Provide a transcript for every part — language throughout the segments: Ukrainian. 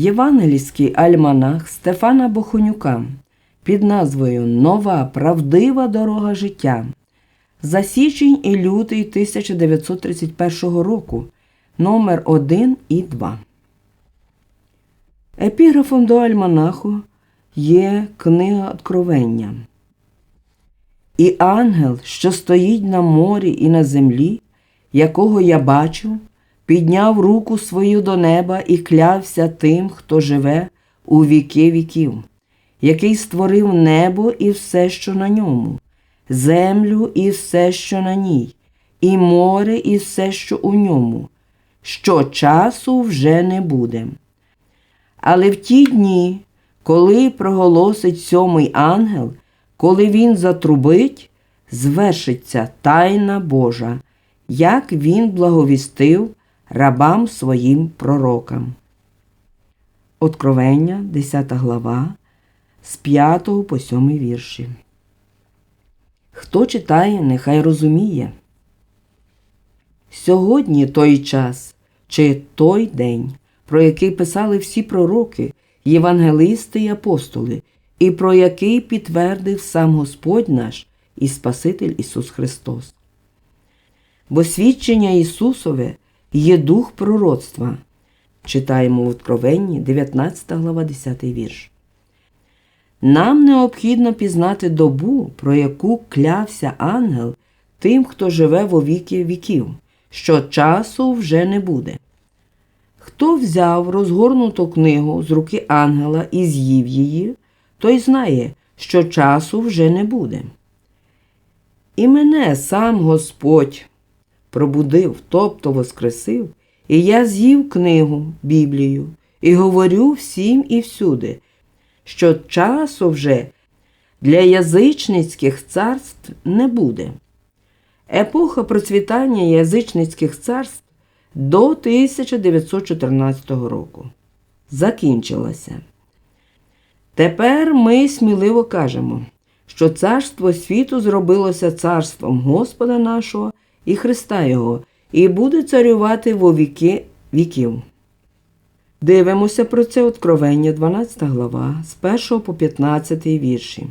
Євангельський альманах Стефана Бохонюка під назвою Нова правдива дорога життя за січень і лютий 1931 року номер 1 і 2. Епіграфом до альманаху є книга Откровення. І ангел, що стоїть на морі і на землі, якого я бачу, підняв руку свою до неба і клявся тим, хто живе у віки віків, який створив небо і все, що на ньому, землю і все, що на ній, і море і все, що у ньому, що часу вже не буде. Але в ті дні, коли проголосить сьомий ангел, коли він затрубить, звершиться тайна Божа, як він благовістив рабам своїм пророкам. Откровення, 10 глава, з 5 по 7 вірші. Хто читає, нехай розуміє. Сьогодні той час чи той день, про який писали всі пророки, євангелисти й апостоли, і про який підтвердив сам Господь наш і Спаситель Ісус Христос. Бо свідчення Ісусове є дух пророцтва. Читаємо в Откровенні 19 глава 10 вірш. Нам необхідно пізнати добу, про яку клявся ангел тим, хто живе во віки віків, що часу вже не буде. Хто взяв розгорнуту книгу з руки ангела і з'їв її, той знає, що часу вже не буде. І мене сам Господь пробудив, тобто воскресив, і я з'їв книгу, Біблію, і говорю всім і всюди, що часу вже для язичницьких царств не буде. Епоха процвітання язичницьких царств до 1914 року закінчилася. Тепер ми сміливо кажемо, що царство світу зробилося царством Господа нашого і Христа Його, і буде царювати во віки віків. Дивимося про це Откровення, 12 глава, з 1 по 15 вірші.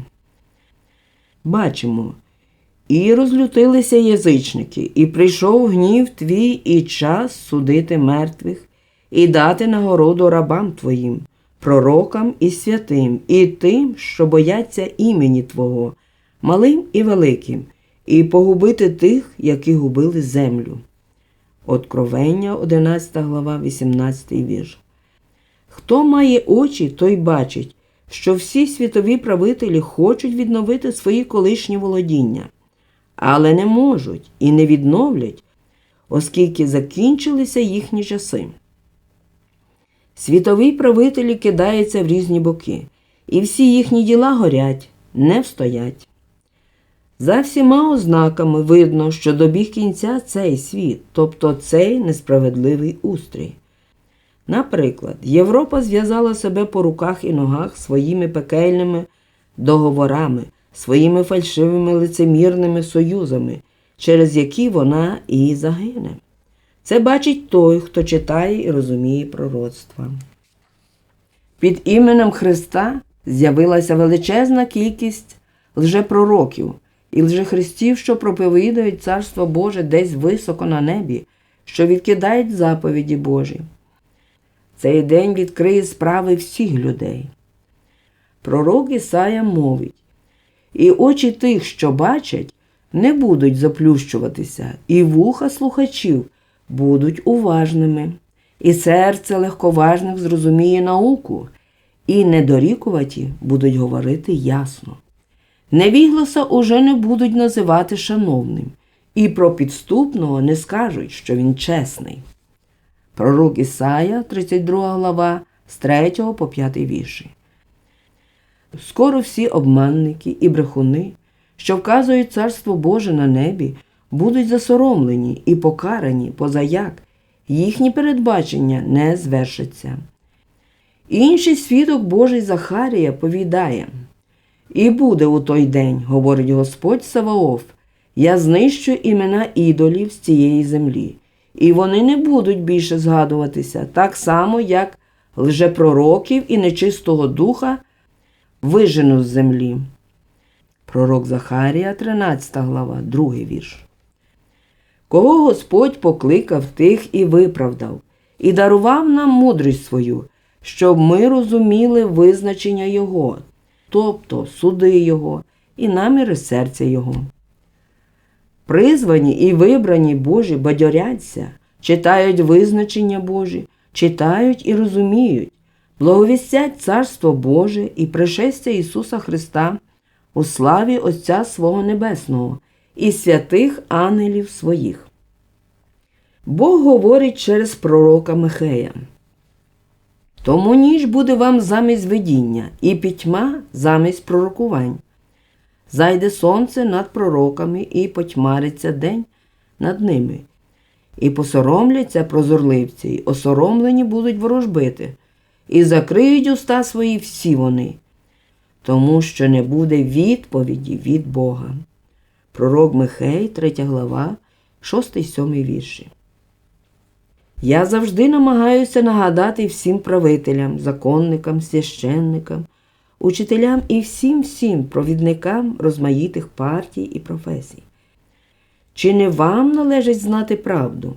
Бачимо. І розлютилися язичники, і прийшов гнів твій і час судити мертвих, і дати нагороду рабам твоїм, пророкам і святим, і тим, що бояться імені Твого, малим і великим, і погубити тих, які губили землю. Откровення, 11 глава, 18 вірш. Хто має очі, той бачить, що всі світові правителі хочуть відновити свої колишні володіння, але не можуть і не відновлять, оскільки закінчилися їхні часи. Світові правителі кидаються в різні боки, і всі їхні діла горять, не встоять. За всіма ознаками видно, що добіг кінця цей світ, тобто цей несправедливий устрій. Наприклад, Європа зв'язала себе по руках і ногах своїми пекельними договорами, своїми фальшивими лицемірними союзами, через які вона і загине. Це бачить той, хто читає і розуміє пророцтва. Під іменем Христа з'явилася величезна кількість лжепророків і лжехристів, що проповідують Царство Боже десь високо на небі, що відкидають заповіді Божі. Цей день відкриє справи всіх людей. Пророк Ісая мовить, і очі тих, що бачать, не будуть заплющуватися, і вуха слухачів будуть уважними, і серце легковажних зрозуміє науку, і недорікуваті будуть говорити ясно. Невігласа уже не будуть називати шановним, і про підступного не скажуть, що він чесний. Пророк Ісая, 32 глава, з 3 по 5 вірші. Скоро всі обманники і брехуни, що вказують Царство Боже на небі, будуть засоромлені і покарані позаяк, їхні передбачення не звершаться. Інший свідок Божий Захарія повідає І буде у той день, говорить Господь Саваоф, я знищу імена ідолів з цієї землі, і вони не будуть більше згадуватися, так само, як лжепророків і нечистого духа вижену з землі. Пророк Захарія, 13 глава, 2 вірш. Кого Господь покликав, тих і виправдав, і дарував нам мудрість свою, щоб ми розуміли визначення Його, тобто суди Його і наміри серця Його. Призвані і вибрані Божі бадьоряться, читають визначення Божі, читають і розуміють, благовістять Царство Боже і пришестя Ісуса Христа у славі Отця свого Небесного і святих ангелів своїх. Бог говорить через пророка Михея. Тому ніч буде вам замість видіння, і пітьма замість пророкувань. Зайде сонце над пророками, і потьмариться день над ними. І посоромляться прозорливці, й осоромлені будуть ворожбити, і закриють уста свої всі вони, тому що не буде відповіді від Бога. Пророк Михей, 3 глава, 6-7 вірші. Я завжди намагаюся нагадати всім правителям, законникам, священникам, учителям і всім всім провідникам розмаїтих партій і професій. Чи не вам належить знати правду?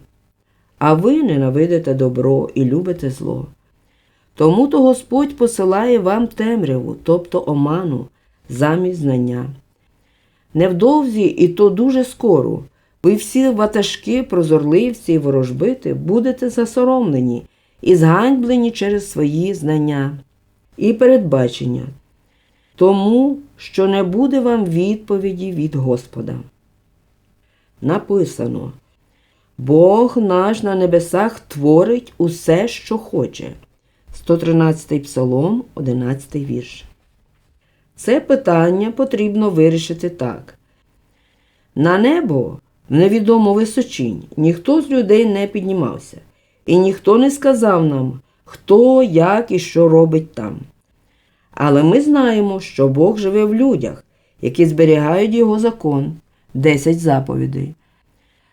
А ви ненавидите добро і любите зло. Тому то Господь посилає вам темряву, тобто оману, замість знання. Невдовзі, і то дуже скоро, ви всі ватажки, прозорливці і ворожбити будете засоромлені і зганьблені через свої знання і передбачення, тому що не буде вам відповіді від Господа. Написано Бог наш на небесах творить усе, що хоче. 113 Псалом, 11 вірш. Це питання потрібно вирішити так. На небо в невідому височинь ніхто з людей не піднімався, і ніхто не сказав нам, хто, як і що робить там. Але ми знаємо, що Бог живе в людях, які зберігають його закон, 10 заповідей.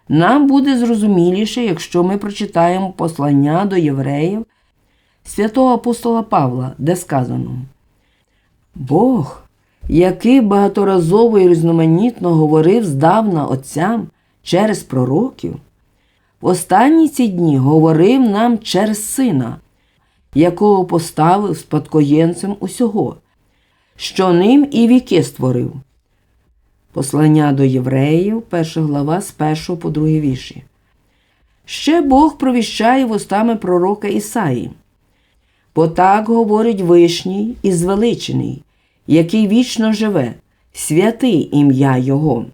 Нам буде зрозуміліше, якщо ми прочитаємо послання до євреїв святого апостола Павла, де сказано Бог, який багаторазово і різноманітно говорив здавна отцям через пророків, в останні ці дні говорив нам через сина, якого поставив спадкоємцем усього, що ним і віки створив. Послання до євреїв, перша глава з 1 по 2 вірші. Ще Бог провіщає вустами пророка Ісаї. Бо так говорить Вишній і звеличений, який вічно живе, святий ім'я Його.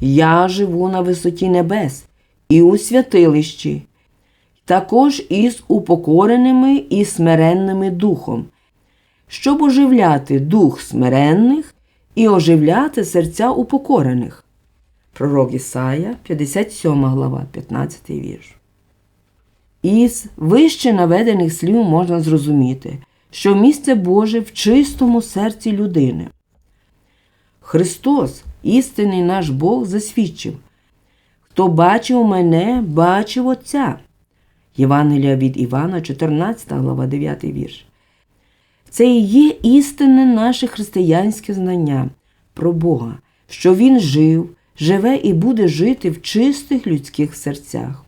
Я живу на висоті небес і у святилищі, також із упокореними і смиренними духом, щоб оживляти дух смиренних і оживляти серця упокорених. Пророк Ісая, 57 глава, 15 вірш. Із вище наведених слів можна зрозуміти, що місце Боже в чистому серці людини. Христос, істинний наш Бог, засвідчив Хто бачив мене, бачив Отця. Євангелія від Івана, 14 глава, 9 вірш. Це і є істинне наше християнське знання про Бога, що Він жив, живе і буде жити в чистих людських серцях.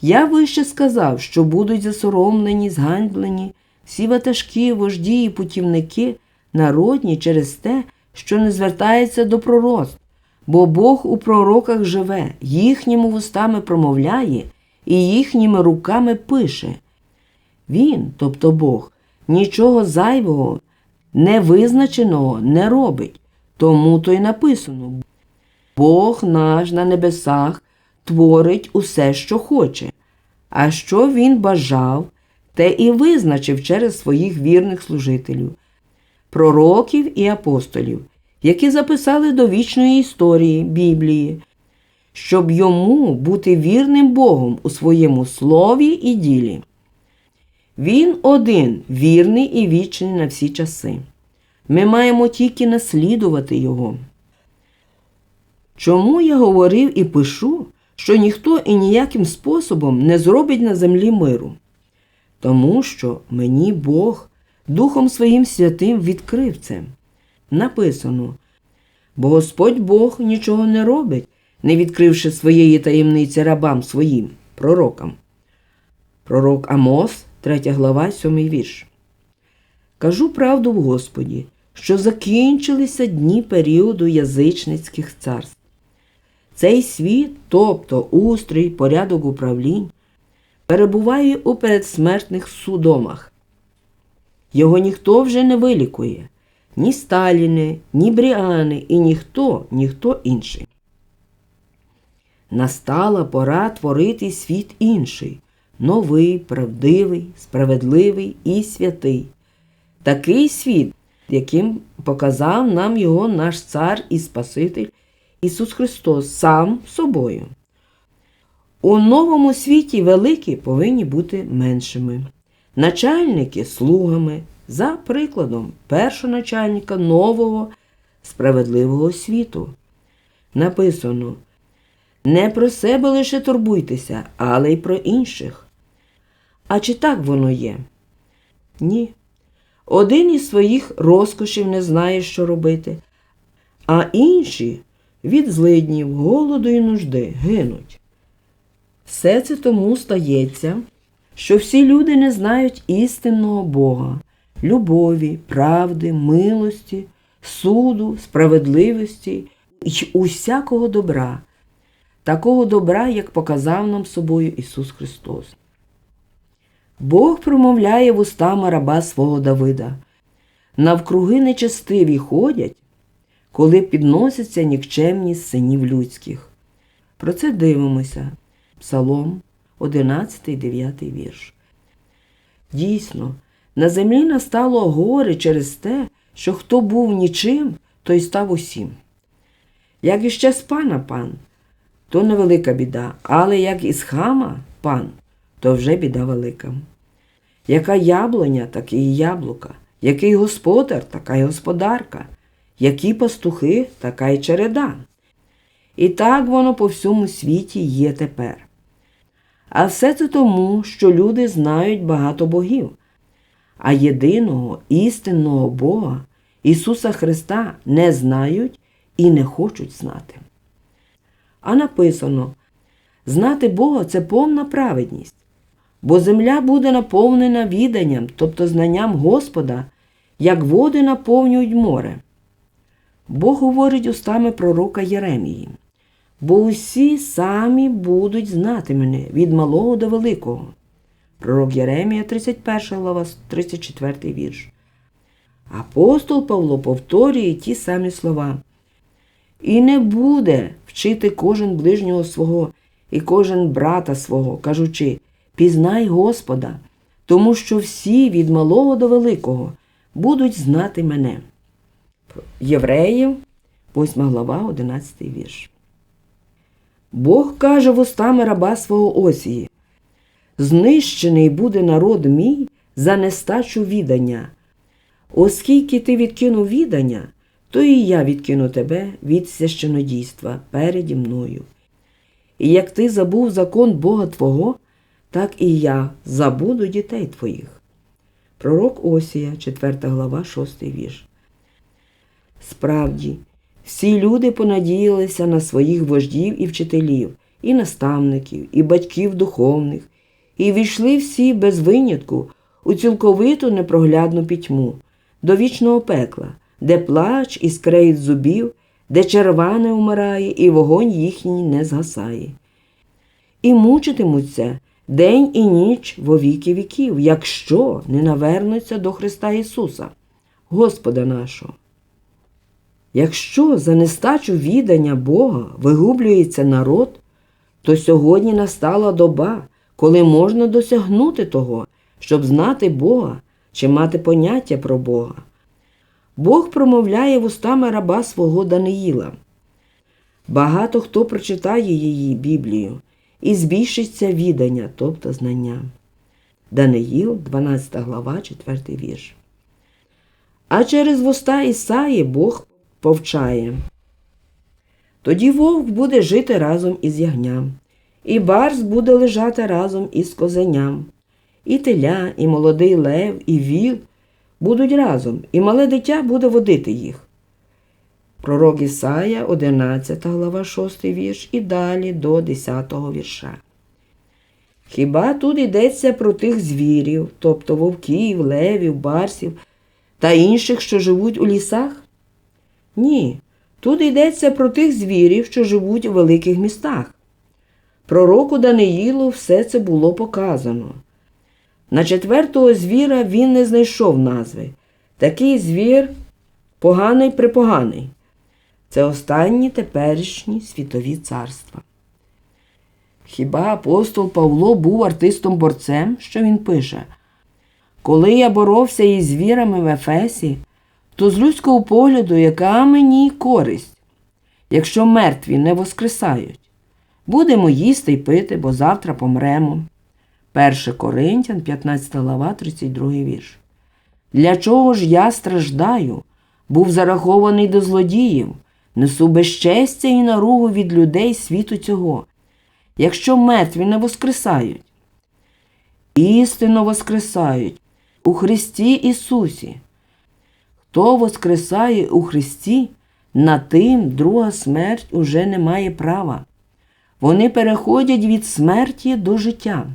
Я вище сказав, що будуть засоромлені, зганьблені всі ватажки, вожді і путівники народні через те, що не звертається до пророцтв, бо Бог у пророках живе, їхніми вустами промовляє і їхніми руками пише. Він, тобто Бог, нічого зайвого, невизначеного не робить, тому то й написано. Бог наш на небесах творить усе, що хоче, а що він бажав, те і визначив через своїх вірних служителів, пророків і апостолів, які записали до вічної історії Біблії, щоб йому бути вірним Богом у своєму слові і ділі. Він один вірний і вічний на всі часи. Ми маємо тільки наслідувати Його. Чому я говорив і пишу, що ніхто і ніяким способом не зробить на землі миру? тому що мені Бог Духом Своїм Святим відкрив це. Написано, бо Господь Бог нічого не робить, не відкривши своєї таємниці рабам своїм, пророкам. Пророк Амос, 3 глава, 7 вірш. Кажу правду в Господі, що закінчилися дні періоду язичницьких царств. Цей світ, тобто устрій, порядок управлінь, перебуває у передсмертних судомах. Його ніхто вже не вилікує, ні Сталіни, ні Бріани і ніхто, ніхто інший. Настала пора творити світ інший, новий, правдивий, справедливий і святий. Такий світ, яким показав нам його наш цар і Спаситель Ісус Христос сам собою. У новому світі великі повинні бути меншими, начальники слугами, за прикладом першоначальника нового справедливого світу. Написано не про себе лише турбуйтеся, але й про інших. А чи так воно є? Ні. Один із своїх розкошів не знає, що робити, а інші від злиднів, голоду і нужди гинуть. Все це тому стається, що всі люди не знають істинного Бога, любові, правди, милості, суду, справедливості і усякого добра, такого добра, як показав нам собою Ісус Христос. Бог промовляє вустами раба свого Давида. Навкруги нечестиві ходять, коли підносяться нікчемність синів людських. Про це дивимося. Псалом, 11, 9 вірш. Дійсно, на землі настало горе через те, що хто був нічим, той став усім. Як іще з пана пан, то невелика біда, але як із хама пан, то вже біда велика. Яка яблуня, так і яблука, який господар, така й господарка, які пастухи, така й череда. І так воно по всьому світі є тепер. А все це тому, що люди знають багато богів, а єдиного істинного Бога, Ісуса Христа, не знають і не хочуть знати. А написано знати Бога це повна праведність, бо земля буде наповнена віданням, тобто знанням Господа, як води наповнюють море. Бог говорить устами пророка Єремії бо усі самі будуть знати мене від малого до великого. Пророк Єремія, 31 глава, 34 вірш. Апостол Павло повторює ті самі слова. І не буде вчити кожен ближнього свого і кожен брата свого, кажучи, пізнай Господа, тому що всі від малого до великого будуть знати мене. Євреїв, 8 глава, 11 вірш. Бог каже вустами раба свого Осії Знищений буде народ мій за нестачу відання. Оскільки ти відкинув відання, то і я відкину тебе від священодійства переді мною. І як ти забув закон Бога Твого, так і я забуду дітей твоїх. Пророк Осія, 4 глава, 6 вірш. Справді, всі люди понадіялися на своїх вождів і вчителів, і наставників, і батьків духовних, і війшли всі без винятку у цілковиту непроглядну пітьму, до вічного пекла, де плач і скреїть зубів, де черване вмирає, і вогонь їхній не згасає. І мучитимуться день і ніч во віки віків, якщо не навернуться до Христа Ісуса, Господа нашого. Якщо за нестачу відання Бога вигублюється народ, то сьогодні настала доба, коли можна досягнути того, щоб знати Бога чи мати поняття про Бога. Бог промовляє вустами раба свого Даниїла. Багато хто прочитає її Біблію і збільшиться відання, тобто знання. Даниїл, 12 глава, 4 вірш. А через вуста Ісаї Бог повчає. Тоді вовк буде жити разом із ягням, і барс буде лежати разом із козеням, І теля, і молодий лев, і віл будуть разом, і мале дитя буде водити їх. Пророк Ісая, 11 глава, 6 вірш, і далі до 10 вірша. Хіба тут йдеться про тих звірів, тобто вовків, левів, барсів та інших, що живуть у лісах? Ні, тут йдеться про тих звірів, що живуть у великих містах. Пророку Даниїлу все це було показано. На четвертого звіра він не знайшов назви. Такий звір поганий припоганий. Це останні теперішні світові царства. Хіба апостол Павло був артистом борцем, що він пише? Коли я боровся із звірами в Ефесі, то з людського погляду, яка мені користь, якщо мертві не воскресають? Будемо їсти й пити, бо завтра помремо. 1 Коринтян, 15 глава, 32 вірш. Для чого ж я страждаю? Був зарахований до злодіїв, несу безчестя і наругу від людей світу цього, якщо мертві не воскресають. Істинно воскресають у Христі Ісусі. Хто воскресає у Христі, на тим друга смерть уже не має права. Вони переходять від смерті до життя.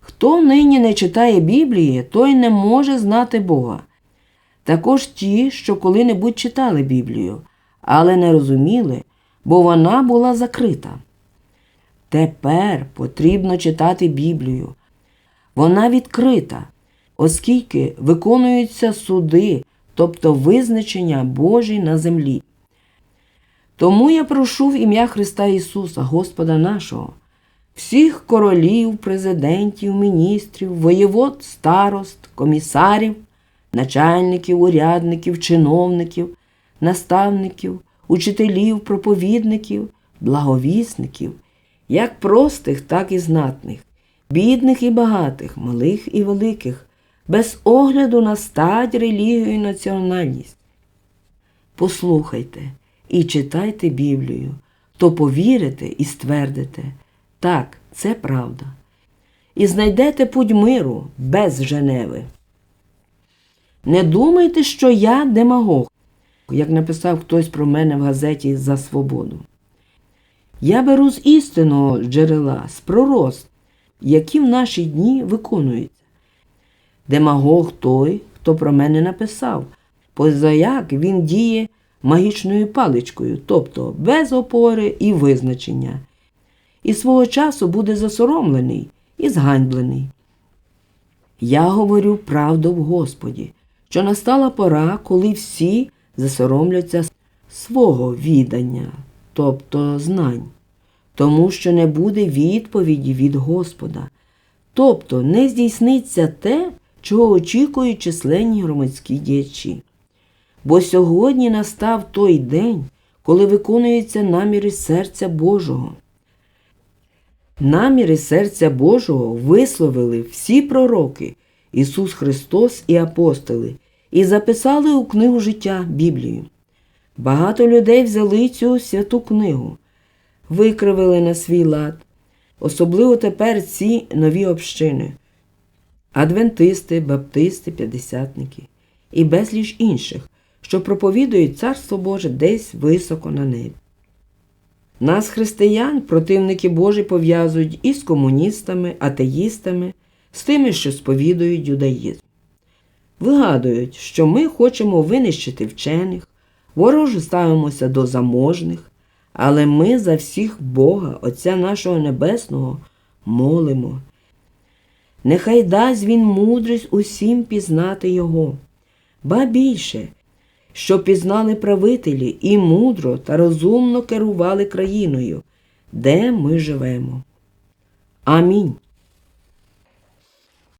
Хто нині не читає Біблії, той не може знати Бога. Також ті, що коли-небудь читали Біблію, але не розуміли, бо вона була закрита. Тепер потрібно читати Біблію. Вона відкрита, оскільки виконуються суди, тобто визначення Божі на землі. Тому я прошу в ім'я Христа Ісуса, Господа нашого, всіх королів, президентів, міністрів, воєвод, старост, комісарів, начальників, урядників, чиновників, наставників, учителів, проповідників, благовісників, як простих, так і знатних, бідних і багатих, малих і великих, без огляду на стать, релігію і національність. Послухайте і читайте Біблію, то повірите і ствердите. Так, це правда. І знайдете путь миру без Женеви. Не думайте, що я демагог, як написав хтось про мене в газеті за свободу. Я беру з істинного джерела, з пророст, які в наші дні виконуються. Демагог той, хто про мене написав, позаяк він діє магічною паличкою, тобто без опори і визначення, і свого часу буде засоромлений і зганьблений. Я говорю правду в Господі, що настала пора, коли всі засоромляться свого відання, тобто знань, тому що не буде відповіді від Господа, тобто не здійсниться те, чого очікують численні громадські діячі. Бо сьогодні настав той день, коли виконуються наміри серця Божого. Наміри серця Божого висловили всі пророки, Ісус Христос і апостоли, і записали у книгу життя Біблію. Багато людей взяли цю святу книгу, викривили на свій лад, особливо тепер ці нові общини адвентисти, баптисти, п'ятдесятники і безліч інших, що проповідують Царство Боже десь високо на небі. Нас, християн, противники Божі пов'язують із комуністами, атеїстами, з тими, що сповідують юдаїзм. Вигадують, що ми хочемо винищити вчених, вороже ставимося до заможних, але ми за всіх Бога, Отця нашого Небесного, молимо. Нехай дасть він мудрість усім пізнати Його, ба більше, що пізнали правителі і мудро та розумно керували країною, де ми живемо. Амінь.